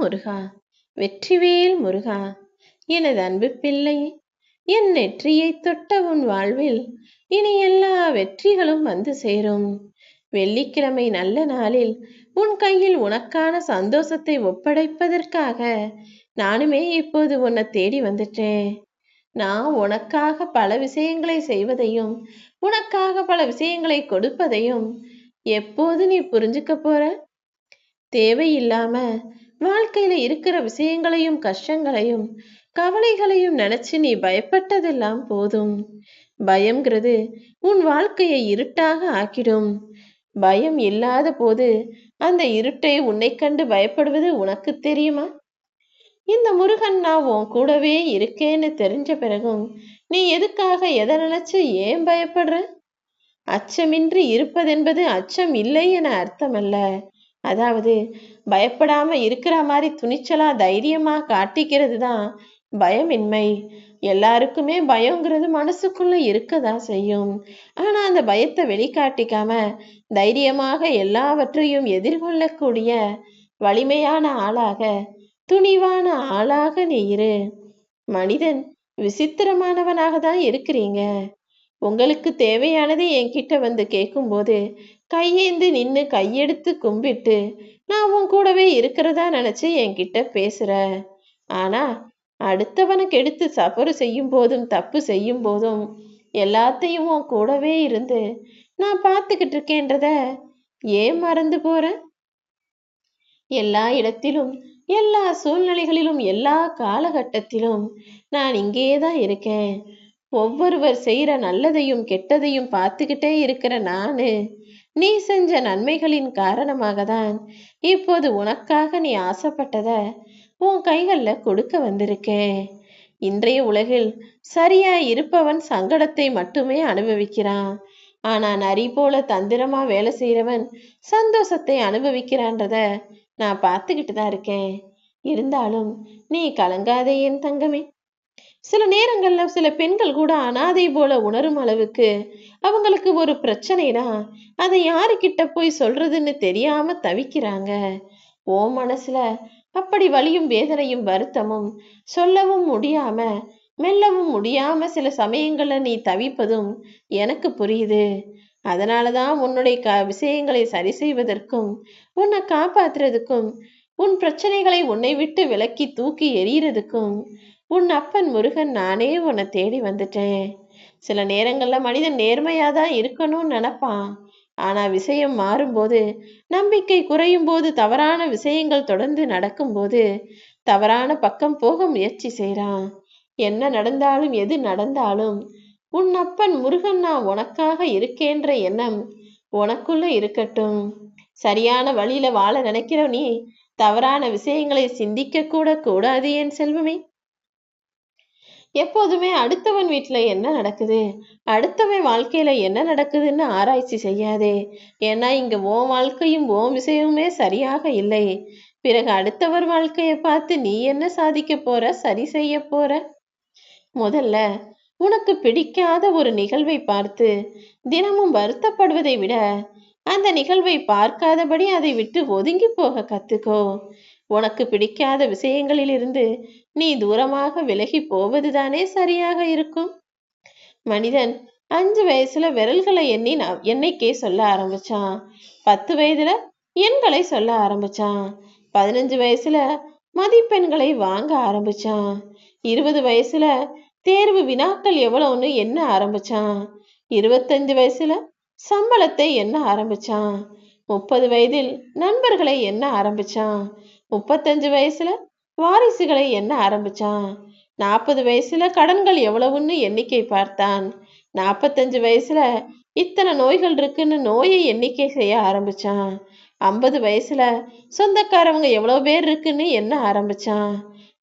முருகா வெற்றிவேல் முருகா எனது அன்பு பிள்ளை என் நெற்றியை தொட்ட உன் வாழ்வில் இனி எல்லா வெற்றிகளும் வந்து சேரும். வெள்ளிக்கிழமை நல்ல நாளில் உன் கையில் உனக்கான சந்தோஷத்தை ஒப்படைப்பதற்காக நானுமே இப்போது உன்னை தேடி வந்துட்டேன். நான் உனக்காக பல விஷயங்களை செய்வதையும் உனக்காக பல விஷயங்களை கொடுப்பதையும் எப்போது நீ புரிஞ்சுக்க போற? தேவையில்லாம வாழ்க்கையில இருக்கிற விஷயங்களையும் கஷ்டங்களையும் கவலைகளையும் நினைச்சு நீ பயப்பட்டதெல்லாம் போதும். பயம்ங்கிறது உன் வாழ்க்கையை இருட்டாக ஆக்கிடும். பயம் இல்லாத போது அந்த இருட்டை உன்னை கண்டு பயப்படுவது உனக்கு தெரியுமா? இந்த முருகன் நான் உன் கூடவே இருக்கேன்னு தெரிஞ்ச பிறகும் நீ எதுக்காக எதை நினைச்சு ஏன் பயப்படுற? அச்சமின்றி இருப்பதென்பது அச்சம் இல்லை என அர்த்தமல்ல. அதாவது பயப்படாம இருக்கிற மாதிரி துணிச்சலா தைரியமா காட்டிக்கிறது தான் பயமின்மை. எல்லாருக்குமே பயங்கிறது மனசுக்குள்ள இருக்கதான் செய்யும். ஆனா அந்த பயத்தை வெளிக்காட்டிக்காம தைரியமாக எல்லாவற்றையும் எதிர்கொள்ளக்கூடிய வலிமையான ஆளாக துணிவான ஆளாக நீ இரு. மனிதன் விசித்திரமானவனாக தான் இருக்கிறீங்க. உங்களுக்கு தேவையானதை என்கிட்ட வந்து கேட்கும்போது கையேந்து நின்னு கையெடுத்து கும்பிட்டு நான் உன் கூடவே இருக்கிறதா நினைச்சு என்கிட்ட பேசுற? ஆனா அடுத்தவனுக்கு எடுத்து சபறு செய்யும் போதும் தப்பு செய்யும் போதும் எல்லாத்தையும் உன் கூடவே இருந்து நான் பார்த்துக்கிட்டு இருக்கேன்றத ஏன் மறந்து போற? எல்லா இடத்திலும் எல்லா சூழ்நிலைகளிலும் எல்லா காலகட்டத்திலும் நான் இங்கேயே தான் இருக்கேன். ஒவ்வொருவர் செய்கிற நல்லதையும் கெட்டதையும் பார்த்துக்கிட்டே இருக்கிற நானு நீ செஞ்ச நன்மைகளின் காரணமாக தான் இப்போது உனக்காக நீ ஆசைப்பட்டத உன் கைகளில் கொடுக்க வந்திருக்கேன் இன்றைய உலகில் சரியா இருப்பவன் சங்கடத்தை மட்டுமே அனுபவிக்கிறான். ஆனா நரி போல தந்திரமா வேலை செய்யறவன் சந்தோஷத்தை அனுபவிக்கிறான்றத நான் பார்த்துக்கிட்டு தான் இருக்கேன். இருந்தாலும் நீ கலங்காதே என் தங்கமே. சில நேரங்கள்ல சில பெண்கள் கூட அனாதை போல உணரும் அளவுக்கு அவங்களுக்கு ஒரு பிரச்சனைனா அதை யாருக்கிட்ட போய் சொல்றதுன்னு தெரியாம தவிக்கிறாங்க. ஓ மனசுல அப்படி வலியும் வேதனையும் வருத்தமும் சொல்லவும் முடியாம மெல்லவும் முடியாம சில சமயங்கள்ல நீ தவிப்பதும் எனக்கு புரியுது. அதனாலதான் உன்னுடைய க விஷயங்களை சரி செய்வதற்கும் உன்னை காப்பாத்துறதுக்கும் உன் பிரச்சனைகளை உன்னை விட்டு விலக்கி தூக்கி எறியறதுக்கும் உன் அப்பன் முருகன் நானே உன்னை தேடி வந்துட்டேன். சில நேரங்கள்ல மனிதன் நேர்மையாக தான் இருக்கணும்னு நினைப்பான். ஆனா விஷயம் மாறும்போது நம்பிக்கை குறையும் போது தவறான விஷயங்கள் தொடர்ந்து நடக்கும்போது தவறான பக்கம் போக முயற்சி செய்றான். என்ன நடந்தாலும் எது நடந்தாலும் உன் அப்பன் முருகன் நான் உனக்காக இருக்கேன்ற எண்ணம் உனக்குள்ள இருக்கட்டும். சரியான வழியில வாழ நினைக்கிற நீ. தவறான விஷயங்களை சிந்திக்க கூட கூடாது என் செல்வமே. எப்போதுமே அடுத்தவன் வீட்டுல என்ன நடக்குது? அடுத்தவன் வாழ்க்கையில என்ன நடக்குதுன்னு ஆராய்ச்சி செய்யாதே. ஏன்னா இங்க ஓ வாழ்க்கையும் ஓ விஷயமுமே சரியாக இல்லை. பிறகு அடுத்தவர் வாழ்க்கையை பார்த்து நீ என்ன சாதிக்க போற? சரி செய்ய போற? முதல்ல உனக்கு பிடிக்காத ஒரு நிகழ்வை பார்த்து தினமும் வருத்தப்படுவதை விட அந்த நிகழ்வை பார்க்காதபடி அதை விட்டு ஒதுங்கி போக கத்துக்கோ. உனக்கு பிடிக்காத விஷயங்களிலிருந்து நீ தூரமாக விலகி போவதுதானே சரியாக இருக்கும்? மனிதன் அஞ்சு வயசுல விரல்களை எண்ணி நான் என்னைக்கே சொல்ல ஆரம்பிச்சான். பத்து வயதுல எண்களை சொல்ல ஆரம்பிச்சான். பதினஞ்சு வயசுல மதிப்பெண்களை வாங்க ஆரம்பிச்சான். இருபது வயசுல தேர்வு வினாக்கள் எவ்வளவுன்னு எண்ண ஆரம்பிச்சான். இருபத்தஞ்சு வயசுல சம்பளத்தை எண்ண ஆரம்பிச்சான். முப்பது வயதில் நண்பர்களை எண்ண ஆரம்பிச்சான். முப்பத்தஞ்சு வயசுல வாரிசுகளை எண்ண ஆரம்பிச்சான்? நாற்பது வயசுல கடன்கள் எவ்வளவுன்னு எண்ணிக்கை பார்த்தான். நாற்பத்தஞ்சு வயசுல இத்தனை நோய்கள் இருக்குன்னு நோயை எண்ணிக்கை செய்ய ஆரம்பிச்சான். ஐம்பது வயசுல சொந்தக்காரவங்க எவ்வளவு பேர் இருக்குன்னு எண்ண ஆரம்பிச்சான்?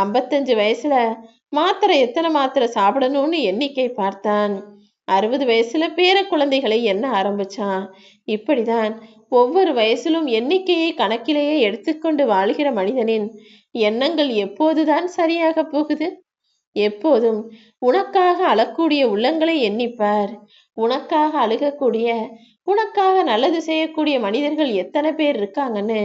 ஐம்பத்தஞ்சு வயசுல மாத்திரை எத்தனை மாத்திரை சாப்பிடணும்னு எண்ணிக்கை பார்த்தான். அறுபது வயசுல பேர குழந்தைகளை எண்ண ஆரம்பிச்சான்? இப்படிதான் ஒவ்வொரு வயசிலும் எண்ணிக்கையை கணக்கிலேயே எடுத்துக்கொண்டு வாழ்கிற மனிதனின் எண்ணங்கள் எப்போதுதான் சரியாக போகுது? எப்போதும் உனக்காக அழக்கூடிய உள்ளங்களை எண்ணிப்பார். உனக்காக அழுகக்கூடிய உனக்காக நல்லது செய்யக்கூடிய மனிதர்கள் எத்தனை பேர் இருக்காங்கன்னு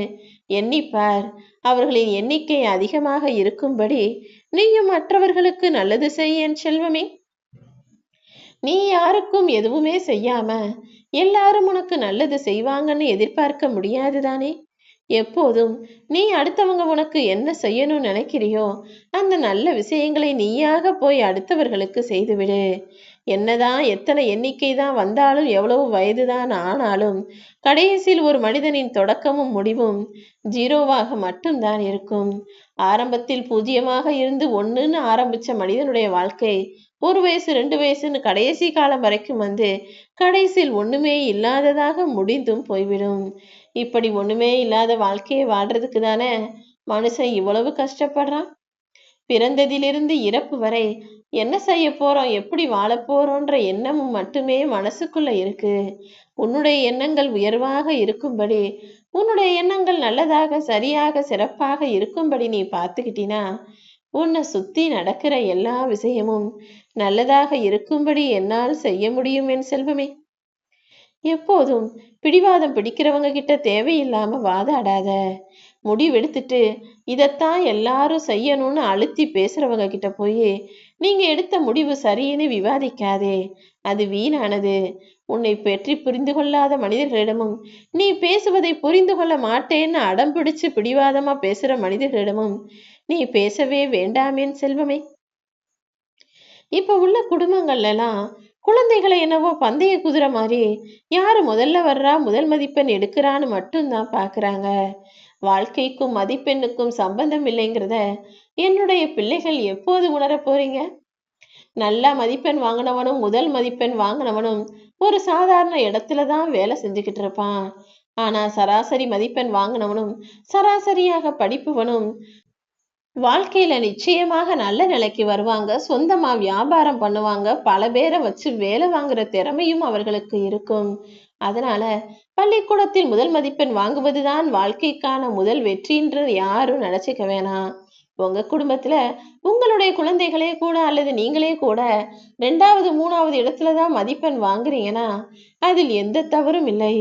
எண்ணிப்பார். அவர்களின் எண்ணிக்கை அதிகமாக இருக்கும்படி நீயும் மற்றவர்களுக்கு நல்லது செய்யன் செல்வமே. நீ யாருக்கும் எதுவுமே செய்யாம எல்லாரும் உனக்கு நல்லது செய்வாங்கன்னு எதிர்பார்க்க முடியாது தானே? எப்போதும் நீ அடுத்தவங்க உனக்கு என்ன செய்யணும்னு நினைக்கிறியோ அந்த நல்ல விஷயங்களை நீயாக போய் அடுத்தவர்களுக்கு செய்துவிடு. என்னதான் எத்தனை எண்ணிக்கை தான் வந்தாலும் எவ்வளவு வயதுதான் ஆனாலும் கடைசியில் ஒரு மனிதனின் தொடக்கமும் முடிவும் ஜீரோவாக மட்டும்தான் இருக்கும். ஆரம்பத்தில் பூஜ்ஜியமாக இருந்து ஒன்றுன்னு ஆரம்பிச்ச மனிதனுடைய வாழ்க்கை ஒரு வயசு ரெண்டு வயசுன்னு கடைசி காலம் வரைக்கும் வந்து கடைசியில் ஒண்ணுமே இல்லாததாக முடிந்தும் போய்விடும். இப்படி ஒண்ணுமே இல்லாத வாழ்க்கையை வாழ்றதுக்கு தானே மனுஷன் இவ்வளவு கஷ்டப்படுறான்? பிறந்ததிலிருந்து இறப்பு வரை என்ன செய்ய போறோம் எப்படி வாழப் போறோன்ற எண்ணமும் மட்டுமே மனசுக்குள்ள இருக்கு. உன்னுடைய எண்ணங்கள் உயர்வாக இருக்கும்படி உன்னுடைய எண்ணங்கள் நல்லதாக சரியாக சிறப்பாக இருக்கும்படி நீ பார்த்துக்கிட்டினா உன்னை சுத்தி நடக்கிற எல்லா விஷயமும் நல்லதாக இருக்கும்படி என்னால் செய்ய முடியும் என் செல்வமே. எப்போதும் பிடிவாதம் பிடிக்கிறவங்க கிட்ட தேவையில்லாம வாதாடாத முடிவெடுத்துட்டு இதைத்தான் எல்லாரும் செய்யணும்னு அழுத்தி பேசுறவங்க கிட்ட போய் நீங்க எடுத்த முடிவு சரின்னு விவாதிக்காதே. அது வீணானது. உன்னை பற்றி புரிந்து கொள்ளாத மனிதர்களிடமும் நீ பேசுவதை புரிந்து கொள்ள மாட்டேன்னு அடம் பிடிச்சு பிடிவாதமா பேசுற மனிதர்களிடமும் நீ பேசவே வேண்டாமேன் செல்வமே. இப்ப உள்ள குடும்பங்கள்ல எல்லாம் குழந்தைகளை என்னவோ பந்தய குதிரை மாதிரி யாரு முதல்ல வர்றா முதல் மதிப்பெண் எடுக்கிறான்னு மட்டும்தான் பாக்குறாங்க. வாழ்க்கைக்கும் மதிப்பெண்ணுக்கும் சம்பந்தம் இல்லைங்கிறத என்னுடைய பிள்ளைகள் எப்போது உணர போறீங்க? நல்ல மதிப்பெண் வாங்கினவனும் முதல் மதிப்பெண் வாங்கினவனும் ஒரு சாதாரண இடத்துல தான் வேலை செஞ்சுக்கிட்டு இருப்பான். ஆனா சராசரி மதிப்பெண் வாங்கினவனும் சராசரியாக படிப்புவனும் வாழ்க்கையில நிச்சயமாக நல்ல நிலைக்கு வருவாங்க. சொந்தமா வியாபாரம் பண்ணுவாங்க. பல பேரை வச்சு வேலை வாங்குற திறமையும் அவர்களுக்கு இருக்கும். அதனால பள்ளிக்கூடத்தில் முதல் மதிப்பெண் வாங்குவதுதான் வாழ்க்கைக்கான முதல் வெற்றின்று யாரும் நினைச்சுக்க வேணாம். உங்க குடும்பத்துல உங்களுடைய குழந்தைகளே கூட அல்லது நீங்களே கூட ரெண்டாவது மூணாவது இடத்துலதான் மதிப்பெண் வாங்குறீங்கன்னா அதில் எந்த தவறும் இல்லை.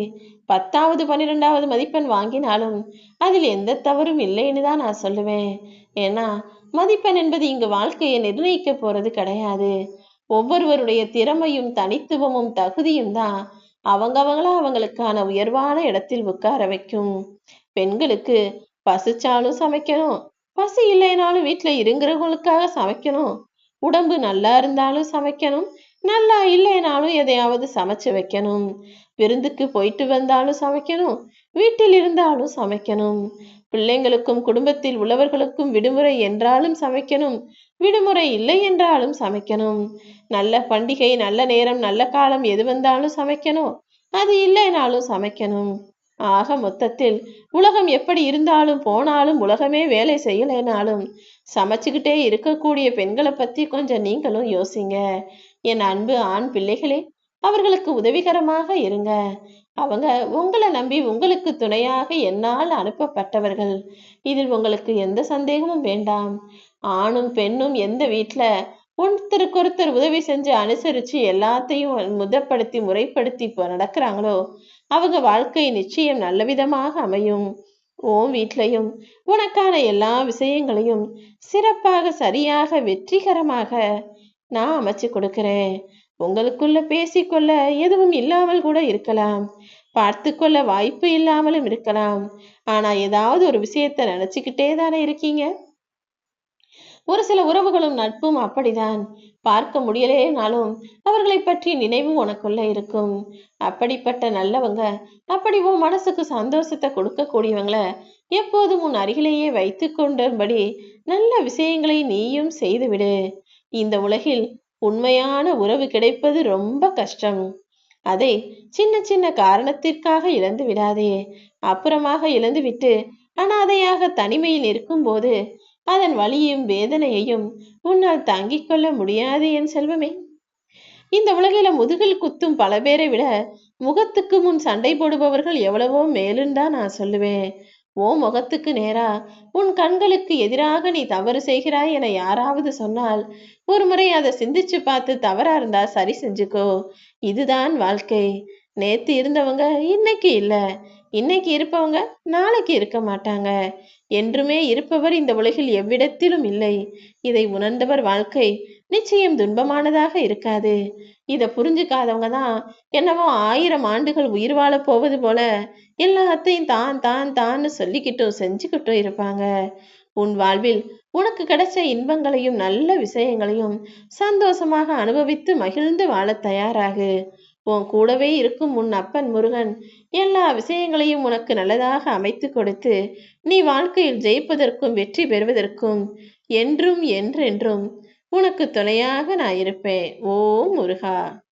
பத்தாவது பன்னிரெண்டாவது மதிப்பெண் வாங்கினாலும் அதில் எந்த தவறும் இல்லைன்னு தான் நான் சொல்லுவேன். ஏன்னா மதிப்பெண் என்பது இங்கு வாழ்க்கையை நிர்ணயிக்க போறது கிடையாது. ஒவ்வொருவருடைய திறமையும் தனித்துவமும் தகுதியும் தான் அவங்கவங்கள அவங்களுக்கான உயர்வான இடத்தில் உட்கார வைக்கும். பெண்களுக்கு பசிச்சாலும் சமைக்கணும் பசி இல்லைனாலும் வீட்டுல இருங்கிறவங்களுக்காக சமைக்கணும். உடம்பு நல்லா இருந்தாலும் சமைக்கணும் நல்லா இல்லைனாலும் எதையாவது சமைச்சு வைக்கணும். விருந்துக்கு போயிட்டு வந்தாலும் சமைக்கணும். வீட்டில் இருந்தாலும் சமைக்கணும். பிள்ளைங்களுக்கும் குடும்பத்தில் உள்ளவர்களுக்கும் விடுமுறை என்றாலும் சமைக்கணும். விடுமுறை இல்லை என்றாலும் சமைக்கணும். நல்ல பண்டிகை நல்ல நேரம் நல்ல காலம் எது வந்தாலும் சமைக்கணும். அது இல்லைனாலும் சமைக்கணும். ஆக மொத்தத்தில் உலகம் எப்படி இருந்தாலும் போனாலும் உலகமே வேலை செய்யலைனாலும் சமைச்சுக்கிட்டே இருக்கக்கூடிய பெண்களை பத்தி கொஞ்சம் நீங்களும் யோசிங்க. என் அன்பு ஆண் பிள்ளைகளே அவர்களுக்கு உதவிகரமாக இருங்க. அவங்க உங்களை நம்பி உங்களுக்கு துணையாக என்னால் அனுப்பப்பட்டவர்கள். இதில் உங்களுக்கு எந்த சந்தேகமும் வேண்டாம். ஆணும் பெண்ணும் எந்த வீட்டில் ஒருத்தருக்கொருத்தர் உதவி செஞ்சு அனுசரிச்சு எல்லாத்தையும் முதப்படுத்தி முறைப்படுத்தி இப்போ நடக்கிறாங்களோ அவங்க வாழ்க்கை நிச்சயம் நல்ல விதமாக அமையும். ஓம் வீட்லையும் உனக்கான எல்லா விஷயங்களையும் சிறப்பாக சரியாக வெற்றிகரமாக நான் அமைச்சு கொடுக்கிறேன். உங்களுக்குள்ள பேசிக்கொள்ள எதுவும் இல்லாமல் கூட இருக்கலாம். பார்த்து கொள்ள வாய்ப்பு இல்லாமலும் இருக்கலாம். ஆனா ஏதாவது ஒரு விஷயத்த நினைச்சுக்கிட்டே தானே இருக்கீங்க? ஒரு சில உறவுகளும் நட்பும் அப்படிதான். பார்க்க முடியலேனாலும் அவர்களை பற்றிய நினைவும் உனக்குள்ள இருக்கும். அப்படிப்பட்ட நல்லவங்க அப்படி உன் மனசுக்கு சந்தோஷத்தை கொடுக்கக்கூடியவங்களை எப்போதும் உன் அருகிலேயே வைத்து கொண்டபடி நல்ல விஷயங்களை நீயும் செய்துவிடு. இந்த உலகில் உண்மையான உறவு கிடைப்பது ரொம்ப கஷ்டம். அதை சின்ன சின்ன காரணத்திற்காக இழந்து விடாதே அப்புறமாக இழந்துவிட்டு அனாதையாக தனிமையில் இருக்கும்போது அதன் வலியும் வேதனையையும் உன்னால் தாங்கிக் கொள்ள முடியாது என் செல்வமே. இந்த உலகில முதுகில் குத்தும் பல பேரை விட முகத்துக்கு முன் சண்டை போடுபவர்கள் எவ்வளவோ மேலும் தான் நான் சொல்லுவேன். ஓ முகத்துக்கு நேரா உன் கண்களுக்கு எதிராக நீ தவறு செய்கிறாய் என யாராவது சொன்னால் ஒரு முறை அதை சிந்திச்சு பார்த்து தவறா இருந்தா சரி செஞ்சுக்கோ. இதுதான் வாழ்க்கை. நேத்து இருந்தவங்க இன்னைக்கு இல்ல. இன்னைக்கு இருப்பவங்க நாளைக்கு இருக்க மாட்டாங்க. என்றுமே இருப்பவர் இந்த உலகில் எவ்விடத்திலும் இல்லை. இதை உணர்ந்தவர் வாழ்க்கை நிச்சயம் துன்பமானதாக இருக்காது. இதை புரிஞ்சுக்காதவங்க தான் என்னவோ ஆயிரம் ஆண்டுகள் உயிர் வாழ போவது போல எல்லாத்தையும் தான் தான் தான்னு சொல்லிக்கிட்டும் செஞ்சுக்கிட்டும் இருப்பாங்க. உன் வாழ்வில் உனக்கு கிடைச்ச இன்பங்களையும் நல்ல விஷயங்களையும் சந்தோஷமாக அனுபவித்து மகிழ்ந்து வாழ தயாராகு. உன் கூடவே இருக்கும் உன் அப்பன் முருகன் எல்லா விஷயங்களையும் உனக்கு நல்லதாக அமைத்து கொடுத்து நீ வாழ்க்கையில் ஜெயிப்பதற்கும் வெற்றி பெறுவதற்கும் என்றும் என்றென்றும் உனக்கு துணையாக நான் இருப்பேன். ஓ முருகா!